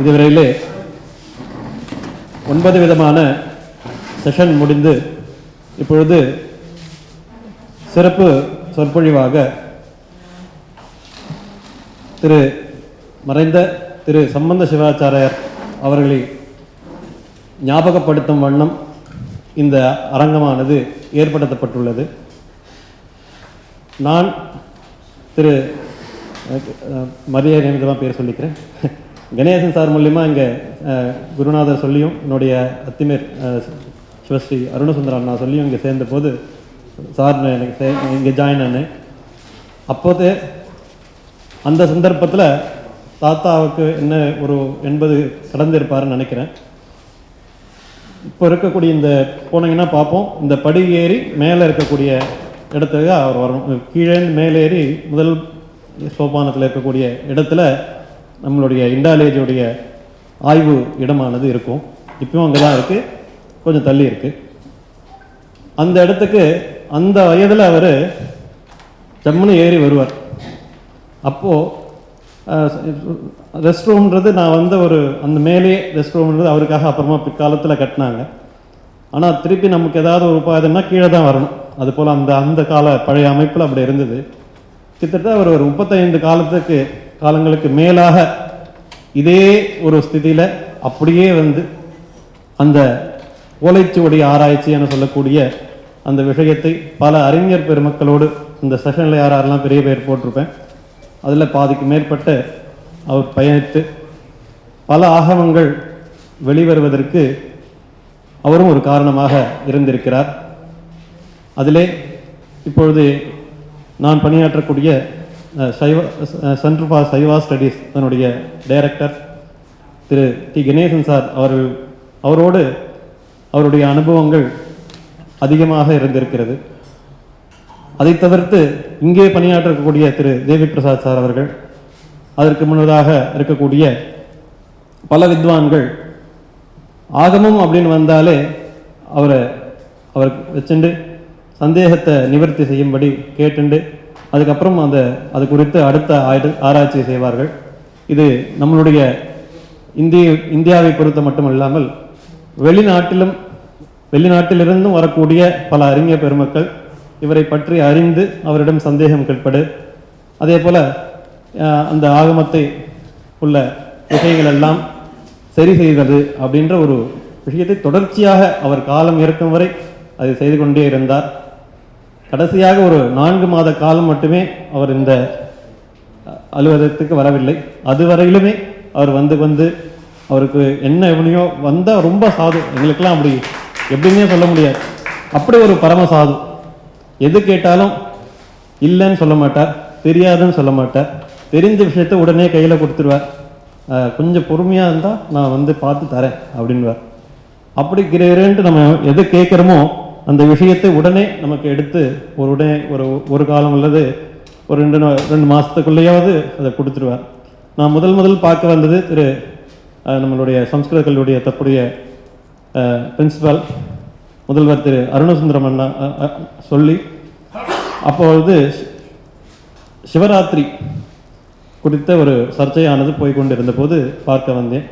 இதுவரையிலே ஒன்பது விதமான செஷன் முடிந்து இப்பொழுது சிறப்பு சொற்பொழிவாக திரு மறைந்த திரு சம்பந்த சிவாச்சாரியார் அவர்களை ஞாபகப்படுத்தும் வண்ணம் இந்த அரங்கமானது ஏற்படுத்தப்பட்டுள்ளது. நான் திரு மரியாதை நிமித்தமாக பேர் சொல்லிக்கிறேன். கணேசன் சார் மூலியமாக இங்கே குருநாதர் சொல்லியும் என்னுடைய அத்திமேர் சிவஸ்ரீ அருணசுந்தர அண்ணா சொல்லியும் இங்கே சேர்ந்த போது சார் நான் எனக்கு சே இங்கே ஜாயின் ஆனேன். அப்போது அந்த சந்தர்ப்பத்தில் தாத்தாவுக்கு என்ன ஒரு எண்பது கடந்திருப்பாருன்னு நினைக்கிறேன். இப்போ இருக்கக்கூடிய இந்த போனீங்கன்னா பார்ப்போம். இந்த படி ஏறி மேலே இருக்கக்கூடிய இடத்துக்கு அவர் வரணும் கீழே மேலே ஏறி முதல் சோபானத்தில் இருக்கக்கூடிய இடத்துல நம்மளுடைய இண்டாலேஜுடைய ஆய்வு இடமானது இருக்கும். இப்பவும் அங்கே தான் இருக்குது கொஞ்சம் தள்ளி இருக்குது அந்த இடத்துக்கு அந்த வயதில் அவர் ஜம்முன்னு ஏறி வருவார். அப்போது ரெஸ்ட் ரூம்ன்றது நான் வந்து ஒரு அந்த மேலே ரெஸ்ட் ரூம்ன்றது அவருக்காக அப்புறமா பிற்காலத்தில் கட்டினாங்க. ஆனால் திருப்பி நமக்கு ஏதாவது ஒரு உபாயம்னா கீழே தான் வரணும். அது போல் அந்த அந்த கால பழைய அமைப்பில் அப்படி இருந்தது. கிட்டத்தட்ட ஒரு ஒரு முப்பத்தைந்து காலத்துக்கு காலங்களுக்கு மேலாக இதே ஒரு ஸ்திதியில் அப்படியே வந்து அந்த ஓலைச்சுவடி ஆராய்ச்சி என சொல்லக்கூடிய அந்த விஷயத்தை பல அறிஞர் பெருமக்களோடு இந்த செஷனில் யார் யாரெல்லாம் பெரிய பேர் போட்டிருப்பேன் அதில் பாதிக்கு மேற்பட்ட அவர் பயணித்து பல ஆகமங்கள் வெளிவருவதற்கு அவரும் ஒரு காரணமாக இருந்திருக்கிறார். அதிலே இப்பொழுது நான் பணியாற்றக்கூடிய Saiva centre for Saiva studies அதனுடைய director Thiru T Ganesan sir அவர்கள் அவரோடு அவருடைய அனுபவங்கள் அதிகமாக இருந்திருக்கிறது. அதை தவிர்த்து இங்கே பணியாற்றக்கூடிய திரு தேவி பிரசாத் சார் அவர்கள் அதற்கு முன்னதாக இருக்கக்கூடிய பல வித்வான்கள் ஆகமம் அப்படின்னு வந்தாலே அவரை அவர் வச்சுண்டு சந்தேகத்தை நிவர்த்தி செய்யும்படி கேட்டுண்டு அதுக்கப்புறம் அந்த அது குறித்து அடுத்த ஆராய்ச்சி செய்வார்கள். இது நம்மளுடைய இந்திய இந்தியாவை பொறுத்த மட்டுமல்லாமல் வெளிநாட்டிலும் வெளிநாட்டிலிருந்தும் வரக்கூடிய பல அறிஞர் பெருமக்கள் இவரை பற்றி அறிந்து அவரிடம் சந்தேகம் கேட்படு. அதே போல் அந்த ஆகமத்தை உள்ள விஷயங்கள் எல்லாம் சரி செய்வது அப்படின்ற ஒரு விஷயத்தை தொடர்ச்சியாக அவர் காலம் இருக்கும் வரை அதை செய்து கொண்டே இருந்தார். கடைசியாக ஒரு நான்கு மாத காலம் மட்டுமே அவர் இந்த அலுவலகத்துக்கு வரவில்லை. அதுவரையிலுமே அவர் வந்து வந்து அவருக்கு என்ன எவனையோ வந்தால் ரொம்ப சாது. எங்களுக்கெல்லாம் அப்படி எப்படின்னே சொல்ல முடியாது. அப்படி ஒரு பரம சாது. எது கேட்டாலும் இல்லைன்னு சொல்ல மாட்டார் தெரியாதுன்னு சொல்ல மாட்டார். தெரிஞ்ச விஷயத்த உடனே கையில் கொடுத்துருவார். கொஞ்சம் பொறுமையாக இருந்தால் நான் வந்து பார்த்து தரேன் அப்படின்வார். அப்படி கிரேன்ட்டு நம்ம எது கேட்குறோமோ அந்த விஷயத்தை உடனே நமக்கு எடுத்து ஒரு உடனே ஒரு ஒரு காலம் அல்லது ஒரு ரெண்டு நா- ரெண்டு மாதத்துக்குள்ளேயாவது அதை கொடுத்துருவார். நான் முதல் முதல் பார்க்க வந்தது திரு நம்மளுடைய சம்ஸ்கிருத கல்லூரிய தப்புடைய பிரின்சிபால் முதல்வர் திரு அருணசுந்தரம் அண்ணா சொல்லி அப்பொழுது சிவராத்திரி குறித்த ஒரு சர்ச்சையானது போய் கொண்டிருந்த போது பார்க்க வந்தேன்.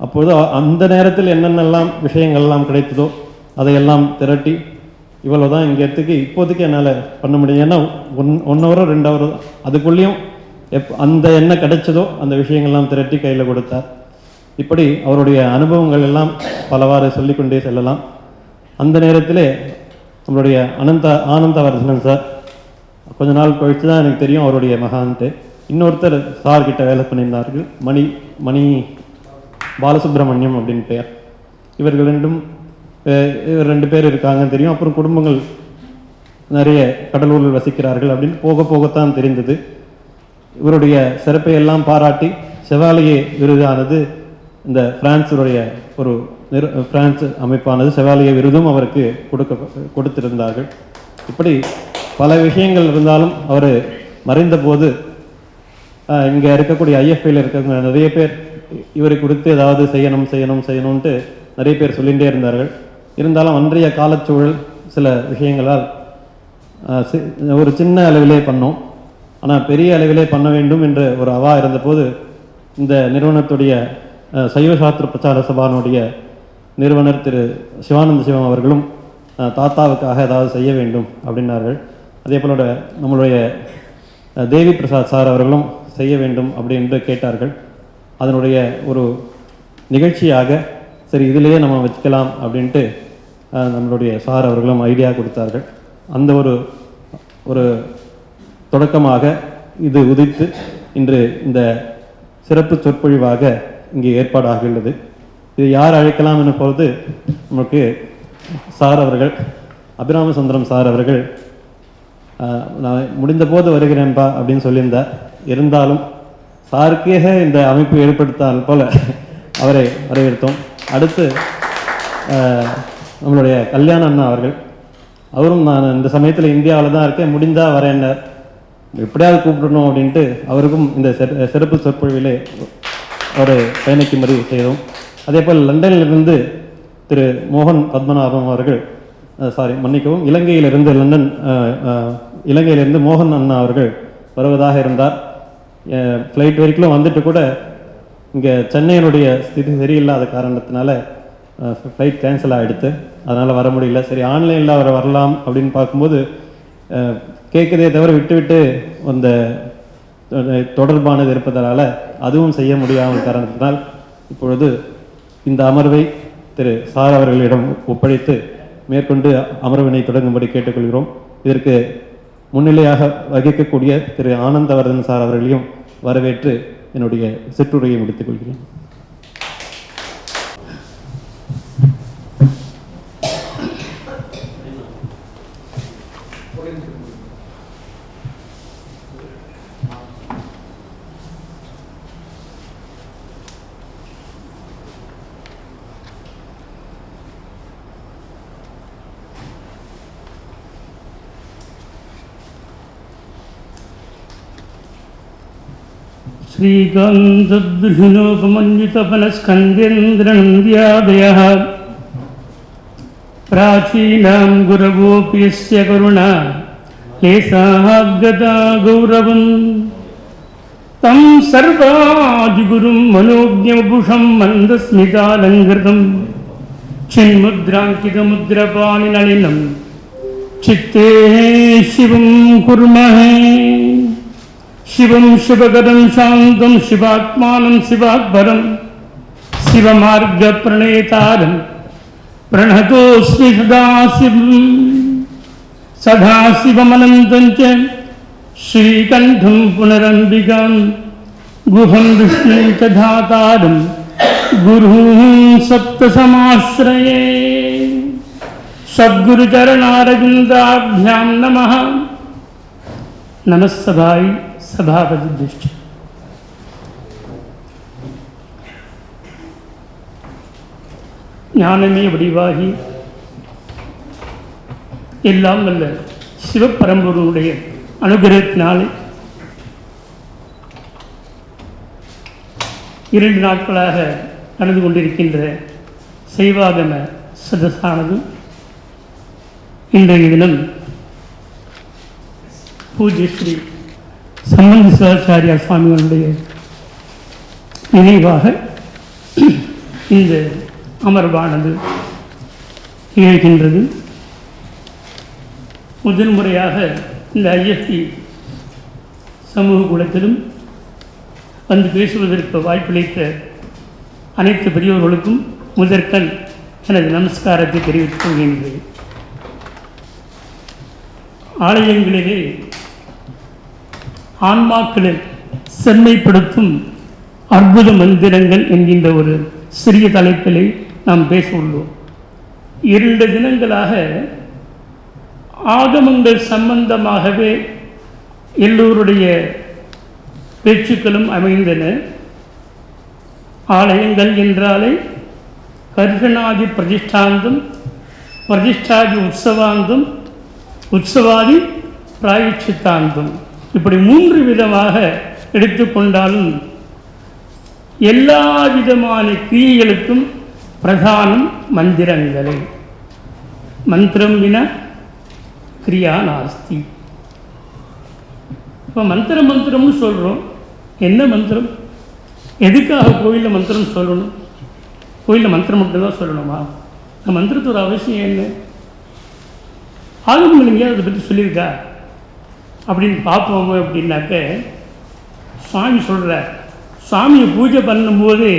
அப்பொழுது அ- அந்த நேரத்தில் என்னென்னலாம் விஷயங்கள்லாம் கிடைத்ததோ அதையெல்லாம் திரட்டி இவ்வளோ தான் இங்கே இடத்துக்கு இப்போதைக்கு என்னால் பண்ண முடியும். ஏன்னா ஒன் ஒன் ஹவரோ ரெண்டு ஹவரோ அதுக்குள்ளேயும் எப் அந்த என்ன கிடைச்சதோ அந்த விஷயங்கள்லாம் திரட்டி கையில் கொடுத்தார். இப்படி அவருடைய அனுபவங்கள் எல்லாம் பலவாறு சொல்லிக்கொண்டே செல்லலாம். அந்த நேரத்தில் நம்மளுடைய அனந்த ஆனந்தவர்தனன் சார் கொஞ்ச நாள் கழித்து தான் எனக்கு தெரியும் அவருடைய மகான்ட்டு. இன்னொருத்தர் சார் கிட்ட வேலை பண்ணியிருந்தார்கள். மணி மணி பாலசுப்ரமணியம் அப்படின்னு பெயர். இவர்கள் ரெண்டும் ரெண்டு பேர் இருக்காங்கன்னு தெரியும். அப்புறம் குடும்பங்கள் நிறைய கடலூரில் வசிக்கிறார்கள் அப்படின்னு போக போகத்தான் தெரிந்தது. இவருடைய சிறப்பை எல்லாம் பாராட்டி செவாலியே விருதானது இந்த பிரான்ஸுடைய ஒரு நிறு பிரான்ஸ் அமைப்பானது செவாலிய விருதும் அவருக்கு கொடுக்க கொடுத்திருந்தார்கள். இப்படி பல விஷயங்கள் இருந்தாலும் அவர் மறைந்தபோது இங்கே இருக்கக்கூடிய ஐஎஃப்ஐயில் இருக்கிற நிறைய பேர் இவரை குறித்து ஏதாவது செய்யணும் செய்யணும் செய்யணும்ட்டு நிறைய பேர் சொல்லிகிட்டே இருந்தார்கள். இருந்தாலும் அன்றைய காலச்சூழல் சில விஷயங்களால் ஒரு சின்ன அளவிலே பண்ணோம். ஆனால் பெரிய அளவிலே பண்ண வேண்டும் என்ற ஒரு அவா இருந்தபோது இந்த நிறுவனத்துடைய சைவ சாஸ்திர பிரச்சார சபானுடைய நிறுவனர் திரு சிவானந்த சிவம் அவர்களும் தாத்தாவுக்காக ஏதாவது செய்ய வேண்டும் அப்படின்னார்கள். அதே போல நம்மளுடைய தேவி பிரசாத் சார் அவர்களும் செய்ய வேண்டும் அப்படின்னு கேட்டார்கள். அதனுடைய ஒரு நிகழ்ச்சியாக சரி இதிலேயே நம்ம வச்சுக்கலாம் அப்படின்ட்டு நம்மளுடைய சார் அவர்களும் ஐடியா கொடுத்தார்கள். அந்த ஒரு ஒரு தொடக்கமாக இது உதித்து இன்று இந்த சிறப்பு சொற்பொழிவாக இங்கே ஏற்பாடாகியுள்ளது. இது யார் அழைக்கலாம் என பொழுது நமக்கு சார் அவர்கள் அபிராமசுந்தரம் சார் அவர்கள் நான் முடிந்த போது வருகிறேன்பா அப்படின்னு சொல்லியிருந்தார். இருந்தாலும் சாருக்கே இந்த அமைப்பு ஏற்படுத்தால் போல அவரை வரவேற்றோம் அடுத்து நம்மளுடைய கல்யாண அண்ணா அவர்கள். அவரும் நான் இந்த சமயத்தில் இந்தியாவில் தான் இருக்கேன். முடிந்தால் வரேன் எப்படியாவது கூப்பிடணும் அப்படின்ட்டு அவருக்கும் இந்த சிறப்பு சொற்பொழிவிலே ஒரு பயணிக்கும்படி செய்தோம். அதே போல் லண்டனிலிருந்து திரு மோகன் பத்மநாபம் அவர்கள் சாரி மன்னிக்கவும் இலங்கையிலிருந்து லண்டன் இலங்கையிலிருந்து மோகன் அண்ணா அவர்கள் வருவதாக இருந்தார். ஃப்ளைட் வரைக்கும் வந்துட்டு கூட இங்கே சென்னையினுடைய ஸ்திதி சரியில்லாத காரணத்தினால ஃப்ளைட் கேன்சல் ஆகிடுத்து அதனால் வர முடியல. சரி ஆன்லைனில் அவர் வரலாம் அப்படின்னு பார்க்கும்போது கேட்குதே தவிர விட்டு விட்டு அந்த தொடர்பானது இருப்பதனால் அதுவும் செய்ய முடியாத காரணத்தினால் இப்பொழுது இந்த அமர்வை திரு சார் அவர்களிடம் ஒப்படைத்து மேற்கொண்டு அமர்வினை தொடங்கும்படி கேட்டுக்கொள்கிறோம். இதற்கு முன்னிலையாக வகிக்கக்கூடிய திரு ஆனந்தவர்தன் சார் அவர்களையும் வரவேற்று என்னுடைய சிற்றுரையை முடித்துக் கொள்கிறேன். श्रीकान्तद्रुहिणोपमन्वितफलस्कन्देन्द्रनन्द्यादयः प्राचीनां गुरवोऽपि यस्य करुणा लेसागता गौरवम् तं सर्वादिगुरुं मनोज्ञवपुषं मन्दस्मितालङ्कृतं चिन्मुद्राङ्कितमुद्रपाणिनलिनं चित्ते शिवं कुर्महे शिवं शिवगदं शान्तं शिवात्मा शिवात्भरं शिवमार्गप्रणेतारं प्रणेता प्रणतस्मी सदा शिव सदा शिवमन श्रीकंठम विष्णुं च धातारं गुरुः सप्तसमाश्रये सद्गुरुचरणारविन्दाभ्यां नमः। नमस्सभायि சதாபதி திருஷ்டி ஞானமே வடிவாகி எல்லாம் வல்ல சிவபரம்பொருளுடைய அனுகிரகத்தினாலே இரண்டு நாட்களாக நடந்து கொண்டிருக்கின்ற செய்வாகம சதசானது இன்றைய தினம் பூஜ்ய ஸ்ரீ சம்பந்த சிவாச்சாரியார் சுவாமிகளுடைய நினைவாக இந்த அமர்வானது நிகழ்கின்றது. முதல் முறையாக இந்த ஐஎஸ்டி சமூக கூடத்திலும் வந்து பேசுவதற்கு வாய்ப்பளித்த அனைத்து பெரியோர்களுக்கும் முதற்கண் எனது நமஸ்காரத்தை தெரிவித்துக் கொள்கின்றேன். ஆலயங்களிலே ஆன்மாக்களை செம்மைப்படுத்தும் அற்புத மந்திரங்கள் என்கின்ற ஒரு சிறிய தலைப்பிலே நாம் பேச உள்ளோம். இரண்டு தினங்களாக ஆகமங்கள் சம்பந்தமாகவே எல்லோருடைய பேச்சுக்களும் அமைந்தன. ஆலயங்கள் என்றாலே கர்ஷனாதி பிரதிஷ்டாந்தம் பிரதிஷ்டாதி உற்சவாந்தம் உற்சவாதி பிராயச்சித்தாந்தம். இப்படி மூன்று விதமாக எடுத்துக்கொண்டாலும் எல்லா விதமான கிரியைகளுக்கும் பிரதானம் மந்திரங்களே. மந்திரம் வின கிரியா நாஸ்தி. இப்போ மந்திரம் மந்திரம்னு சொல்கிறோம் என்ன மந்திரம்? எதுக்காக கோயிலில் மந்திரம் சொல்லணும்? கோயிலில் மந்திரம் மட்டும் தான் சொல்லணுமா? இந்த மந்திரத்தோட அவசியம் என்ன? ஆகமங்கள் எங்கேயாவது அதை பற்றி சொல்லியிருக்கா? அப்படின்னு பார்ப்போம் அப்படின்னாக்க சுவாமி சொல்கிறார் சாமியை பூஜை பண்ணும்போது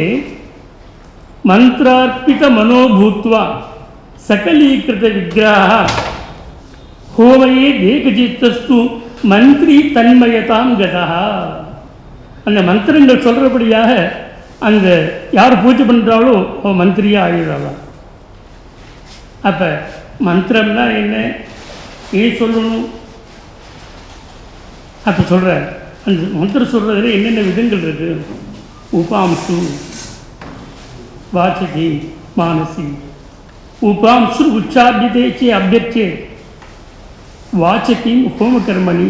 மந்திரார்ப்பித மனோபூத்வா சகலீகிருத விக்கிரகா ஹோமையே தேகஜித்தஸ்து மந்திரி தன்மயதாம் கதா. அந்த மந்திரங்கள் சொல்கிறபடியாக அந்த யார் பூஜை பண்ணுறாளோ அவன் மந்திரியாக ஆகிடுறாளாம் அப்போ மந்திரம்னா என்ன? ஏன் சொல்லணும். அப்போ சொல்கிறார் அந்த மந்திரம் சொல்கிறதுல என்னென்ன விதங்கள் இருக்குது உபாம்சு வாச்சகி மானசி. உபாம்சு உச்சாபியதே சே அபியர்ச்சே வாச்சகீம் ஹோமகர்மணி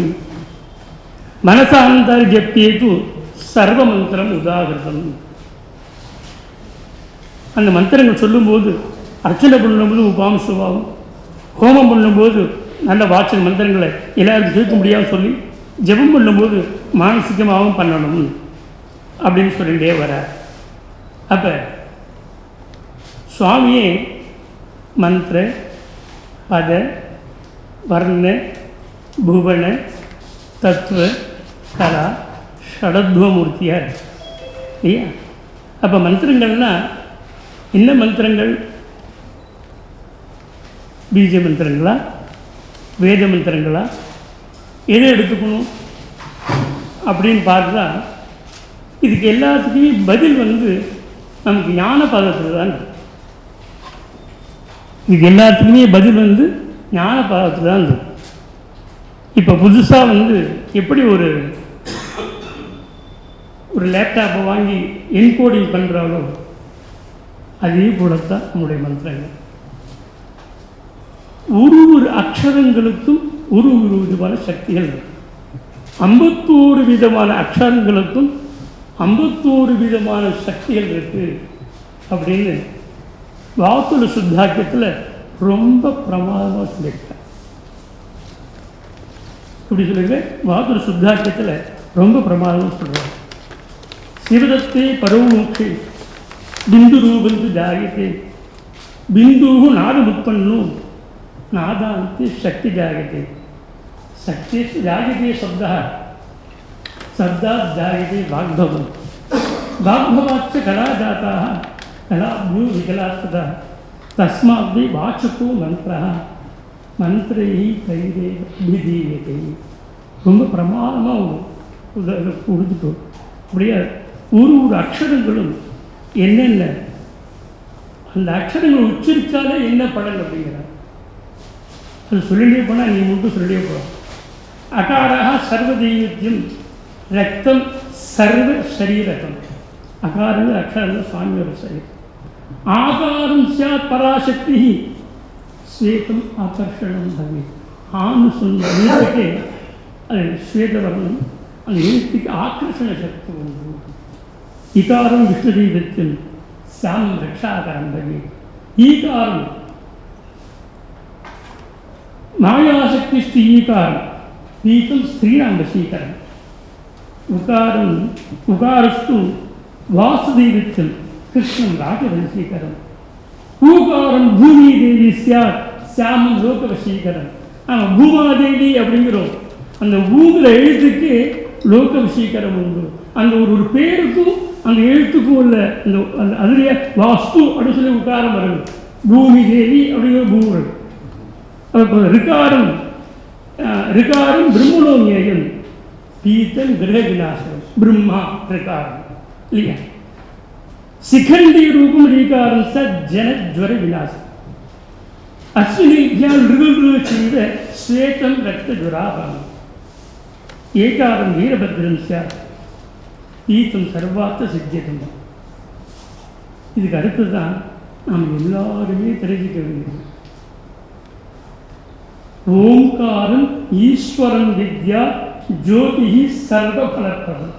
சர்வ சர்வமந்திரம் உதாகிருதம். அந்த மந்திரங்கள் சொல்லும்போது அர்ச்சனை பண்ணும்போது உபாம்சுவாகும் ஹோமம் பண்ணும்போது நல்ல வாச்சக மந்திரங்களை எல்லாருக்கும் கேட்க முடியாமல் சொல்லி ஜெபம் பண்ணும்போது மானசிகமாகவும் பண்ணணும் அப்படின்னு சொல்லிகிட்டே வர அப்போ சுவாமியே மந்திர பத வர்ண புவன தத்துவ கலா ஷடத்வமூர்த்தியார் இல்லையா? அப்போ மந்திரங்கள்னா என்ன மந்திரங்கள்? பீஜ மந்திரங்களா? வேத மந்திரங்களா? எதை எடுத்துக்கணும் அப்படின்னு பார்த்தா இதுக்கு எல்லாத்துக்குமே பதில் வந்து நமக்கு ஞான பதத்தில் தான் இதுக்கு எல்லாத்துக்குமே பதில் வந்து ஞான பதத்தில் தான் இருக்கும் இப்போ புதுசாக வந்து எப்படி ஒரு ஒரு லேப்டாப்பை வாங்கி என்கோடிங் பண்ணுறாலோ அதே போலத்தான் நம்முடைய மந்திரங்கள். ஒரு ஒரு அக்ஷரங்களுக்கும் ஒரு ஒரு விதமான சக்திகள் ஐம்பத்தோரு விதமான அக்ஷரங்களுக்கும் ஐம்பத்தோரு விதமான சக்திகள் இருக்குது அப்படின்னு வாத்துல சுத்தாக்கியத்தில் ரொம்ப பிரமாதமாக சொல்லியிருக்கார். இப்படி சொல்லியிருக்கேன் வாத்துல சுத்தாக்கியத்தில் ரொம்ப பிரமாதமாக சொல்கிறார் சிவதத்தை பருவமூக்கு பிந்து ரூபந்து ஜாகியத்தை பிந்துவும் நாதம் உட்பண்ணும் நாதாந்தி சக்தி ஜாகியத்தை शक्ति जायते शब्दः शब्दात् जायते वाग्भवम् वाग्भवाच्च कला जाताः कलाभ्यो विकलास्ततः तस्माद् वै वाचको मन्त्रः மந்திரையை கைதே அபிதீயத்தை ரொம்ப பிரமாதமாக கொடுத்துட்டோம் அப்படியே ஒரு ஒரு அக்ஷரங்களும் என்னென்ன அந்த அக்ஷரங்கள் உச்சரித்தாலே என்ன பலன் அப்படிங்கிறார் அது சொல்லிட்டே போனால் நீ மட்டும் சொல்லிட்டே போகலாம் அகாரா சர்வதெய்வத்தியம் ரத்தம் சர்வ சரீரகம் அகாரங்கள் அக்ஷரங்கள் சுவாமியோட சரீரம் ஆகாரம் சாத் பராசக்தி ஸ்வேதம் ஆகர்ஷணம் பவி ஆண் சொன்ன எழுத்துக்கே அது ஸ்வேதவர்ணம் அந்த எழுத்துக்கு ஆக்கர்ஷண சக்தி உண்டு இகாரம் விஷ்ணுதீபத்தில் சாம் ரக்ஷாகரம் பவி ஈகாரம் மாயாசக்தி ஸ்ரீகாரம் பீகம் ஸ்திரீணாம் வசீகரம் உகாரம் உகாரஸ்து வாசுதேவித்தம் கிருஷ்ணம் பூகாரம் பூமி தேவி சியார் சியாமம் லோகவசீகரம் ஆமாம் பூமாதேவி அப்படிங்கிறோம். அந்த ஊங்கிற எழுத்துக்கு லோகவசீகரம் உண்டு. அந்த ஒரு ஒரு பேருக்கும் அந்த எழுத்துக்கும் உள்ள அந்த அந்த அதுலேயே வாஸ்து அப்படின்னு சொல்லி உக்காரம் வருது. பூமி தேவி அப்படிங்கிற பூமி ரிகாரம் ரிகாரம் பிரம்மணோமேயம் பீத்தன் கிரக விநாசம் பிரம்மா ரிகாரம். இல்லையா? சிகண்டி ரூபம் ரீகாரம் ச ஜனஜ்வர விநாசம் அஸ்வினித்யா ரிகுரு செய்த ஸ்வேதம் ரத்த ஜுராபம் ஏகாரம் வீரபத்ரம் சார். பீத்தம் சர்வார்த்த சித்தியதம். இதுக்கு அடுத்து தான் நாம் எல்லாருமே தெரிஞ்சுக்க வேண்டியது. ஓங்காரம் ஈஸ்வரன் வித்யா ஜோதிஹி சர்வ பலப்பதம்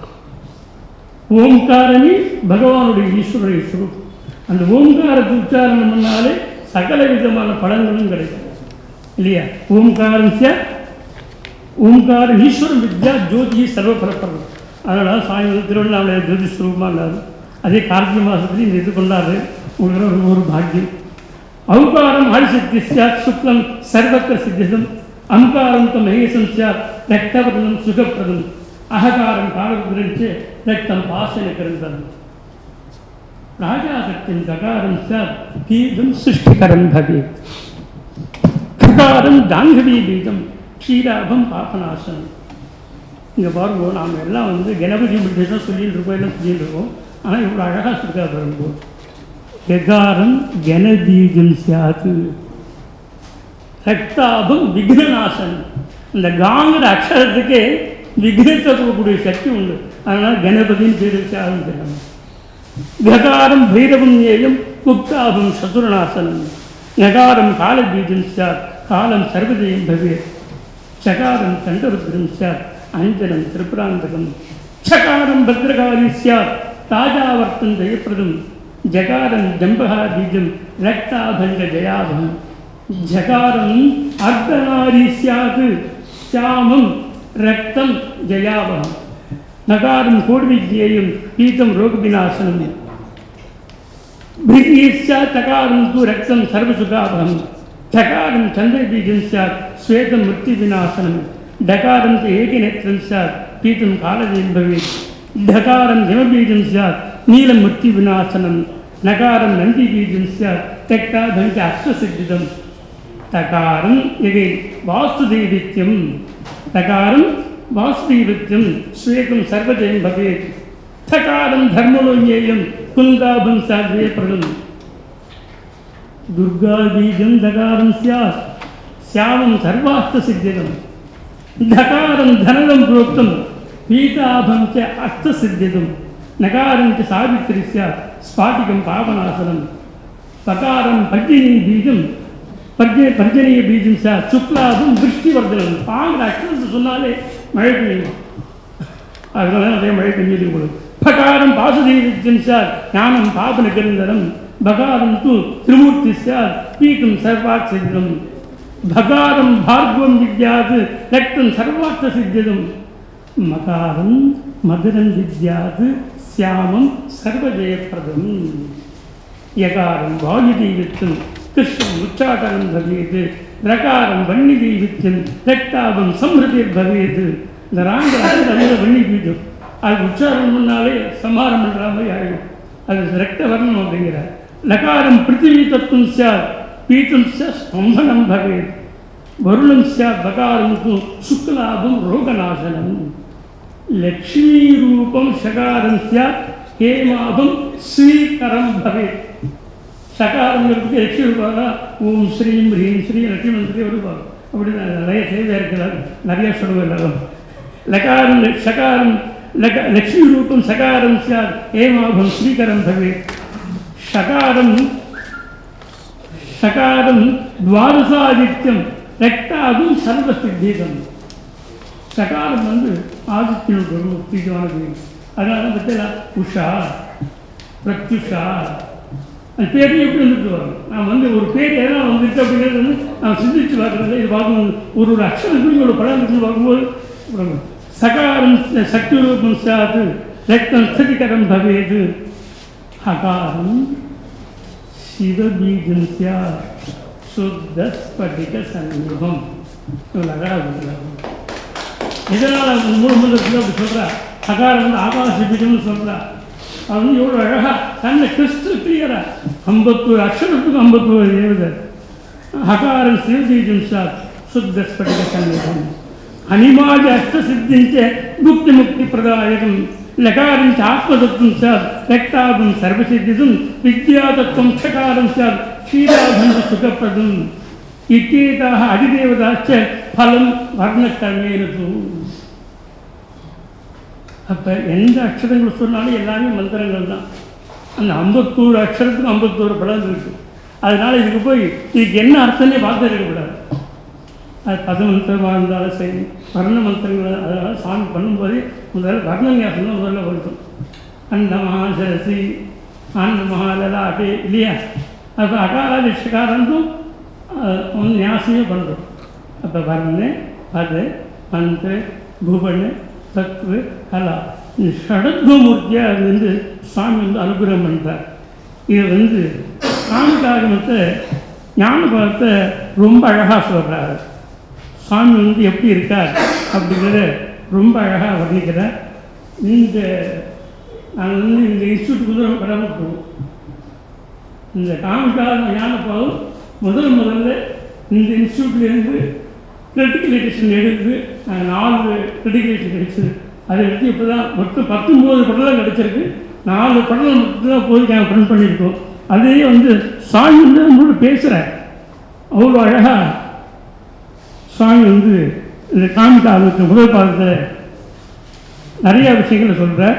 ஓங்காரமே பகவானுடைய ஈஸ்வருடைய சுரூபம் அந்த ஓங்காரத்தை உச்சாரணம் பண்ணாலே சகல விதமான பலன்களும் கிடைக்கும். இல்லையா? ஓங்காரம் ச ஓங்காரம் ஈஸ்வரன் வித்யா ஜோதிஹி சர்வ பலப்பதம் அதனால் சாமி திருவண்ணாமலையார் ஜோதி சுரூபமாக இருந்தார். அதே கார்த்திகை மாதத்துலேயும் இந்த இது கொண்டாடு உங்களுக்கு ஒரு பாக்கியம். ஔகாரம் ஆதிசக்தி சாத் சுக்லம் சர்வத்திர சித்திதம் அம்காரம் தம் மகேசம் சாத் ரக்தவர்ணம் சுகப்பிரதம் அககாரம் காலபுரிஞ்சு ரக்தம் பாசன கிரந்தம் ராஜாசக்தின் ககாரம் சாத் கீதம் சிருஷ்டிகரம் பவேத் ககாரம் தாங்கவி பீஜம் க்ஷீராபம் பாபநாசனம் இங்கே பாருங்க நாம் எல்லாம் வந்து கணபதி பற்றி தான் சொல்லிட்டு இருக்கோம் எல்லாம் சொல்லிட்டு இருக்கோம் ஆனால் இவ்வளோ அழகாக சொல்லிருக்கா பாருங்க விகாரம் கணபீஜம் சாத்து. ரக்தாபம் விக்னநாசன் இந்த காங்கிற அக்ஷரத்துக்கே விக்னத்தை போகக்கூடிய சக்தி உண்டு. அதனால் கணபதியின் பேர் ஆரம்பிக்கிறாங்க ககாரம் பைரவம் ஏயம் முக்தாபம் சதுரநாசனம் நகாரம் காலபீஜம் சார் காலம் சர்வஜயம் பவே. சகாரம் கண்டருத்ரம் சார் அஞ்சனம் திரிபுராந்தகம். சகாரம் பத்ரகாரி சார் ராஜாவர்த்தம் ஜெயப்பிரதம். ஜகாரம் ஜம்பகா பீஜம் ரக்தாபங்க ஜயாபம் ஜகாரம் அர்த்தநாரி சாது சியாமம் ரக்தம் ஜயாபகம் நகாரம் கோடிவிஜ்யேயம் பீதம் ரோகவிநாசனம் பிரிகீஸ்யா தகாரம் து ரக்தம் சர்வசுகாபகம் டகாரம் சந்திரபீஜம் சாத் ஸ்வேதம் மிருத்தி விநாசனம் டகாரம் து ஏகநேத்திரம் சாத் பீதம் காலதேம் பவேத் டகாரம் யமபீஜம் சார் நீலம் முத்தி விநாசனம். நகாரம் நந்தி பீஜம் சார் தெக்கா தெக்தாபங்க அஸ்வசித்திதம். தகாரம் எகை வாசுதேவித்யம். தகாரம் வாசுதேவித்யம் ஸ்வேகம் சர்வஜயம் பவேத் தகாரம் தர்மலோயேயம் குந்தாபம் சாத்வே பிரதம் துர்கா பீஜம் தகாரம் சியாத் சியாமம் சர்வாஸ்த சித்திதம். தகாரம் தனதம் புரோக்தம். பீதாபஞ்ச ச நகாரஞ்ச சித்திதம் ஸ்பாட்டிகம் பாவநாசனம் தகாரம் பர்ஜினி பீஜம் பர்ஜ பர்ஜனிய பீஜம் சார் சுக்லாபம் திருஷ்டிவர்தனம் பாங்கிற அக்ஷரத்தை சொன்னாலே மழை பெய்யும். அதனால நிறைய மழை பெஞ்சது உங்களுக்கு பகாரம் பாசுதேவித்யம் சார் ஞானம் பாபன கிரந்தனம். பகாரம் தூ திருமூர்த்தி சார் பீகம் சர்வாத் சித்தம் பகாரம் பார்கவம் வித்யாது ரக்தம் சர்வார்த்த சித்தியதும். மகாரம் மதுரம் வித்யாது சியாமம் சர்வஜயப்பிரதம் யகாரம் வாயு வாயுதெய்வத்தம் கிருஷ்ணம் உச்சாடனம் பவேது ரகாரம் வன்னி தெய்வத்தம் ரக்தாபம் சம்ஹதிர் பவேது இந்த ராங்க அதில் வன்னி பீஜம் அது உச்சாரணம் பண்ணாலே சமாரம் பண்ணுற மாதிரி ஆகிடும் அது ரக்த வரணும் அப்படிங்கிறார். லகாரம் பிருத்திவி தத்துவம் சார் பீத்தம் சார் ஸ்தம்பனம் பவேத் வருணம் சார் பகாரம் சுக்லாபம் ரோகநாசனம். லக்ஷ்மீ ரூபம் சகாரம் சார் ஹே மாதம் ஸ்ரீகரம் பவே சகாரங்கிறதுக்கு லட்சுமி ரூபாரா ஓம் ஸ்ரீம் ஹ்ரீம் ஸ்ரீ லட்சுமி வருவார் அப்படின்னு நிறைய சேவை இருக்கிறார். நிறைய சொல்லுவோம் எல்லாரும் லகாரம் சகாரம் லக லக்ஷ்மி ரூபம் சகாரம் சார் ஹே மாதம் ஸ்ரீகரம் பவே சகாரம் சகாரம் துவாரசாதித்யம் ரெக்டாகும் சர்வசித்தீதம். சகாரம் வந்து ஆதித்யனுக்கு ஒரு முக்கியமானது அதனால பார்த்தீங்களா உஷா பிரத்யுஷா அது பேரே எப்படி வந்துட்டு வரும்? நான் வந்து ஒரு பேர் எதனால் வந்துருக்கு அப்படிங்கிறது வந்து நான் சிந்திச்சு பார்க்குறது இது பார்க்கும்போது ஒரு ஒரு அக்ஷரம் குறி ஒரு படம் இருக்கு பார்க்கும்போது சகாரம் சக்தி ரூபம் சாது ரத்தம் ஸ்திதிகரம் பவேது. ஹகாரம் சிவபீஜம் சியா சுத்த ஸ்படிக சண்முகம் இவ்வளோ அழகாக இதனால் மூணு முதல் அப்படி சொல்கிறா அகாரம் வந்து ஆகாச பீஜம்னு சொல்கிறா அது வந்து எவ்வளோ அழகாக தன்னை கிறிஸ்து கிளியரா ஐம்பத்தோரு அக்ஷரத்துக்கு ஐம்பத்தோரு எழுத அகாரம் சிவபீஜம் சார் சுத்த ஸ்படிக சண்முகம் అనిమాజ అష్టసిద్ధించే ముక్తి ముక్తి ప్రదాయకం లకారం చ ఆత్మతత్వం సార్ రక్తాభం సర్వసిద్ధితం విద్యాతత్వం క్షకారం సార్ క్షీరాభం సుఖప్రదం ఇత్యేతా అధిదేవతాశ్చ பலம் பலன் வர்ணத்தன்மையிருக்கும் அப்போ எந்த அக்ஷரங்கள் சொன்னாலும் எல்லாமே மந்திரங்கள் தான். அந்த ஐம்பத்தோரு அக்ஷரத்துக்கும் ஐம்பத்தோரு பலன் இருக்குது அதனால் இதுக்கு போய் இதுக்கு என்ன அர்த்தம்னே பார்த்து இருக்கக்கூடாது அது பத மந்திரமாக இருந்தாலும் சரி வர்ண மந்திரங்கள் அதனால் சாமி பண்ணும்போதே முதல்ல வர்ண நியாசம் தான் முதல்ல வருதும் அந்த மகாசரசி ஆனந்த மகாலலா அப்படி இல்லையா அப்போ அகால விஷகாரந்தும் நியாசமே பண்ணுறோம் அப்போ வர்ண அது அந்த புவன தத்துவ கலா. இந்த ஷடத்வமூர்த்தியாக அது வந்து சாமி வந்து அனுகிரகம் பண்ணுறார் இது வந்து சாமிக்காகமத்தை ஞான ரொம்ப அழகாக சொல்கிறார் சாமி வந்து எப்படி இருக்கார் அப்படிங்கிறத ரொம்ப அழகாக வர்ணிக்கிறார். இந்த நாங்கள் வந்து இந்த இன்ஸ்டியூட்டுக்கு கடமைப்போம் இந்த காமிக்காக ஞானப்பாவும் முதல் முதல்ல இந்த இன்ஸ்டியூட்லேருந்து கிரெடிகலேஷன் எடுத்து நாங்கள் நாலு கிரெடிகலேஷன் கிடைச்சது அதை எடுத்து இப்போ தான் மொத்தம் பத்தொம்போது படலம் கிடச்சிருக்கு. நாலு படலம் மட்டும் தான் போய் நாங்கள் பிரிண்ட் பண்ணியிருக்கோம். அதையே வந்து சாமி வந்து நம்மளோட பேசுகிறேன் அவ்வளோ அழகாக சாமி வந்து இந்த காமிக்காவுக்கு முதல் பாதத்தில் நிறையா விஷயங்களை சொல்கிறேன்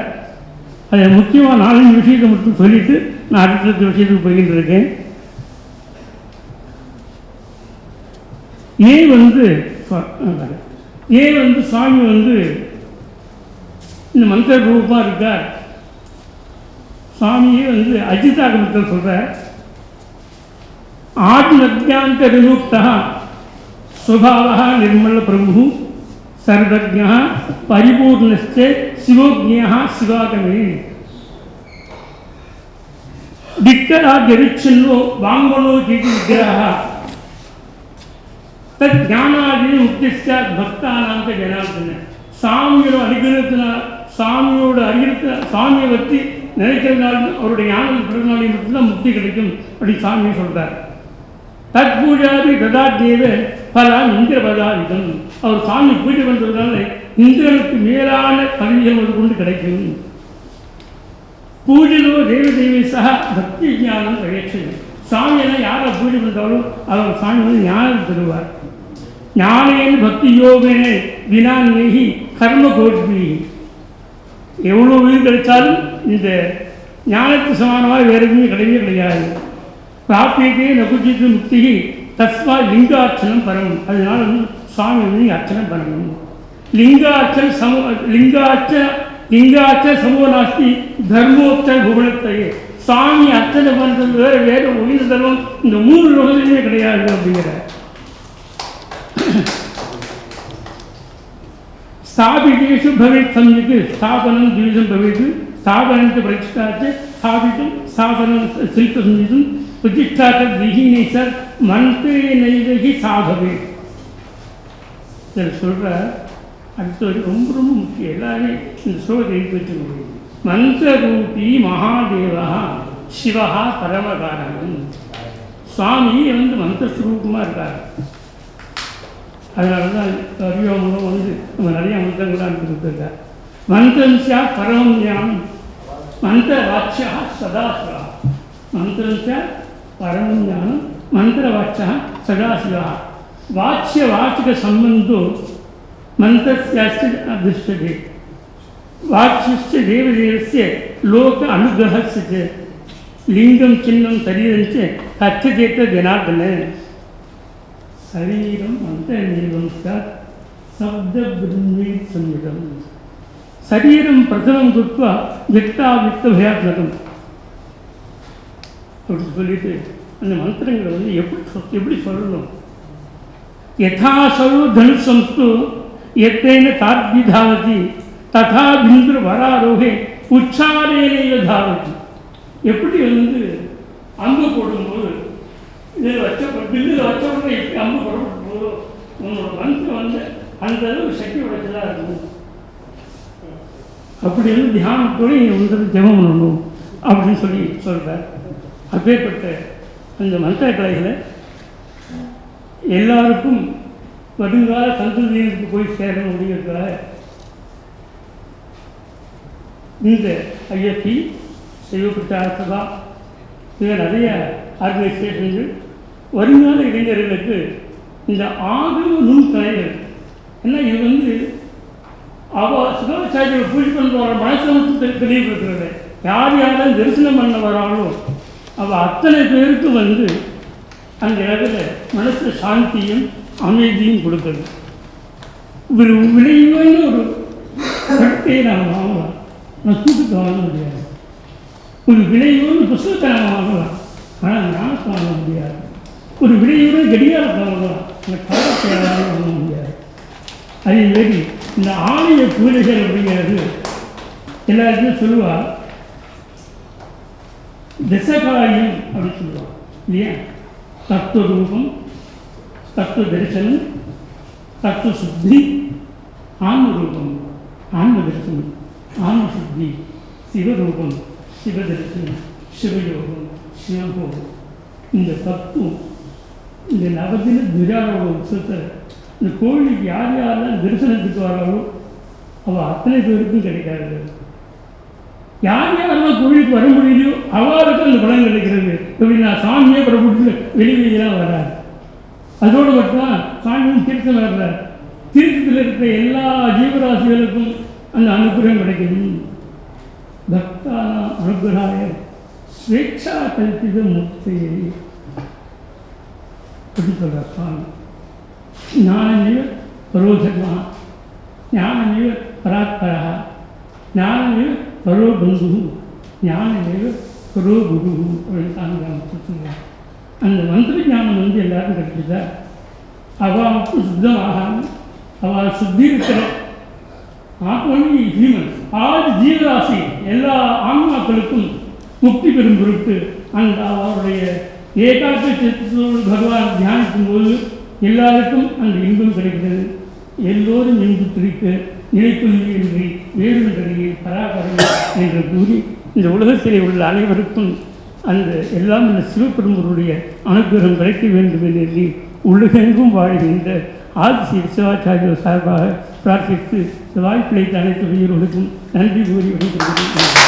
அதை முக்கியமாக நாலஞ்சு விஷயத்தை மட்டும் சொல்லிவிட்டு நான் அடுத்த விஷயத்துக்கு போய்கிட்டு இருக்கேன். ஏ வந்து ஏ வந்து சாமி வந்து இந்த மந்திர ரூபமாக இருக்கார். சாமியே வந்து அஜிதாகமத்தில் சொல்கிறார் ஆத்மஜாந்த விமுக்தா சுபாவா நிர்மல பிரபு சர்வஜா பரிபூர்ணஸ்தே சிவோஜா சிவாகமே. திக்கரா ஜரிச்சன்னோ வாங்கனோ ஜீதி விக்கிரகா தத் ஞானாதி முக்திஸ்ட பக்தானாந்த ஜனார்த்தன சாமியோட அனுகிரகத்தினால் சாமியோட அறிகிறத சாமியை பற்றி நினைக்கிறதுனால அவருடைய ஞானம் பிறந்தநாளையும் மட்டும்தான் முக்தி கிடைக்கும் அப்படி சாமி சொல்கிறார் தத் பூஜாதி ததா தேவ பலம் இந்திர பதாதிதம் அவர் சாமி பூஜை பண்ணுறதுனால இந்திரனுக்கு மேலான பதவிகள் ஒரு கொண்டு கிடைக்கும். பூஜையோ தேவ தேவி சக பக்தி ஞானம் பிரயட்சம் சாமியெல்லாம் யாரை பூஜை பண்ணுறாலும் அவர் சாமி வந்து ஞானம் தருவார் ஞானேன் பக்தி யோகனே வினாநேகி கர்ம கோட்பி எவ்வளோ உயிர் கிடைச்சாலும் இந்த ஞானத்துக்கு சமானமாக வேறு எதுவுமே கிடையவே கிடையாது. பிராப்பியதே நகுஜித்து முக்தி தஸ்மா லிங்க அர்ச்சனம் பண்ணணும் அதனால வந்து சுவாமி வந்து அர்ச்சனை பண்ணணும். லிங்கார்ச்சன சமூ லிங்கார்ச்ச லிங்கார்ச்ச சமூக நாஸ்தி தர்மோத்தர புகழத்தையே. சாமி அர்ச்சனை பண்ணுறது வேறு வேறு உயிர் தர்மம் இந்த மூணு லோகத்திலுமே கிடையாது அப்படிங்கிற. ஸ்தாபிதேஷு பவேத் சம்யக்கு ஸ்தாபனம் திவிதம் பவேது ஸ்தாபனத்து பிரதிஷ்டாச்சு ஸ்தாபித்தும் ஸ்தாபனம் சில்ப சம்யுதும் பிரதிஷ்டாச்ச விஹினை சார் மந்தே நைவகி சாதவே இதில் சொல்கிற அடுத்த ரொம்ப ரொம்ப முக்கியம் எல்லாருமே இந்த ஸ்லோகத்தை எழுதி வைக்க முடியும் மந்திரரூபி மகாதேவா சிவா பரமகாரணம் சுவாமி வந்து மந்திரஸ்வரூபமாக இருக்கார். அதனால தான் அரியோமனம் வந்து நம்ம நிறைய மந்திரங்களாக கொடுத்துருக்கார் மந்திரம் சியா பரமம் ஞானம் மந்திர வாட்சியா சதாசிவா மந்திரம் சியா பரமம் ஞானம் மந்திர வாட்சியா சதாசிவா வாட்சிய வாச்சிக சம்பந்தோ மந்திரஸ்யாஸ்ய அதிஷ்டதே வாட்சியஸ்ய தேவதேவஸ்ய லோக அனுகிரகஸ்ய च லிங்கம் சின்னம் சரீரம் च கச்சதேத்த ஜனார்தன சரீரம் அந்தர்நீலம் சாத் சப்த பிரம்மி சம்யுதம் சரீரம் பிரசவம் குத்வா வித்தா வித்த பயாத்மகம் அப்படி சொல்லிட்டு அந்த மந்திரங்களை வந்து எப்படி எப்படி சொல்லணும்? யதாசவு தனுசம்ஸ்து எத்தேன தார்த்தி தாவதி ததா பிந்து வராரோகே உச்சாரேனைய தாவதி. எப்படி வந்து அங்கு போடும்போது இதில் வச்ச பில்லில் வச்ச உடனே எப்படி அம்பு புறப்பட்டு போதோ உன்னோட மனசு வந்து அந்த அளவு சக்தி உடைச்சதாக இருக்கும். அப்படி வந்து தியானம் போய் வந்து ஜெபம் பண்ணணும் அப்படின்னு சொல்லி சொல்கிறார் அப்பேற்பட்ட அந்த மந்திர கலைகளை எல்லாருக்கும் வருங்கால சந்ததியினருக்கு போய் சேரணும் அப்படிங்கிறதுக்காக இந்த ஐஎஸ்சி சிவபிரச்சார சபா இது நிறைய ஆர்கனைசேஷன்கள் வருங்கால இளைஞர்களுக்கு இந்த ஆகம நுண்கலைகள் ஏன்னா இது வந்து அவ சிவாச்சாரிய பூஜை பண்ண வர மனசை தெளிவுபடுத்துறது. யார் யாரும் தரிசனம் பண்ண வராங்களோ அவள் அத்தனை பேருக்கு வந்து அந்த இடத்துல மனசு சாந்தியும் அமைதியும் கொடுக்குது. ஒரு விளைவுன்னு ஒரு கட்டையை நாம் வாங்கலாம். நான் தூக்கத்தை வாங்க முடியாது. ஒரு விளைவுன்னு புஸ்தகத்தை நாம் வாங்கலாம். ஆனால் ஞானத்தை வாங்க முடியாது. ஒரு விளைவுன்னு கடிகாரத்தை வாங்கலாம் இந்த காலத்தை யாராலும் முடியாது. அதே மாரி இந்த ஆலய பூஜைகள் அப்படிங்கிறது எல்லாருக்கும் சொல்லுவார் திசகாயம் அப்படின்னு சொல்லுவாள் இல்லையா? தத்துவ ரூபம் தத்துவ தரிசனம் தத்துவ சுத்தி ஆன்ம ரூபம் ஆன்ம தரிசனம் ஆன்ம சுத்தி சிவரூபம் சிவதரிசனம் சிவயோகம் சிவபோகம். இந்த தத்துவம் இந்த நவதின துஜாரோட உற்சவத்தை இந்த கோவிலுக்கு யார் யாரெல்லாம் தரிசனத்துக்கு வராங்களோ அவள் அத்தனை பேருக்கும் கிடைக்காது. யார் யாரெல்லாம் கோவிலுக்கு வர முடியலையோ அவளுக்கு அந்த பலன் கிடைக்கிறது. இப்படி நான் சாமியே பிரபுட்டு வெளிவெளியெல்லாம் வராது. அதோடு மட்டும் சாமியும் தீர்த்தம் வர்றார். தீர்த்தத்தில் இருக்கிற எல்லா ஜீவராசிகளுக்கும் அந்த அனுகிரகம் கிடைக்கணும் பக்தான அனுகிரகாய ஸ்வேட்சா கல்பித முக்தியை. அப்படி சொல்கிறார் சுவாமி ஞானமேவ பரோதர்மா. ஞானமேவ பராத்பரா. ஞானமேவ பரோ பந்து ஞானமேவ பரோ குரு அப்படின்னு அந்த மந்திர ஞானம் வந்து எல்லாரும் கிடைக்குதா? அவளுக்கு சுத்தமாகாம அவள் சுத்தி இருக்கிற நாட் ஹியூமன் ஆறு ஜீவராசி எல்லா ஆன்மாக்களுக்கும் முக்தி பெறும் பொருட்டு அந்த அவருடைய ஏகாக்க சித்தத்தோடு பகவான் தியானிக்கும் போது எல்லாருக்கும் அந்த இன்பம் கிடைக்கிறது. எல்லோரும் இன்பு துடிக்க நிலைக்குள்ளியின்றி வேறுன்றி பராபரம் என்று கூறி இந்த உலகத்திலே உள்ள அனைவருக்கும் அந்த எல்லாம் இந்த சிவபெருமருடைய அனுகிரகம் கிடைக்க வேண்டும் என்று எண்ணி உலகெங்கும் வாழ்கின்ற ஆதிசி சிவாச்சாரியர் சார்பாக பிரார்த்தித்து இந்த வாய்ப்பிலை அனைத்து உயிர்களுக்கும் நன்றி கூறி விடைபெறுகிறேன்.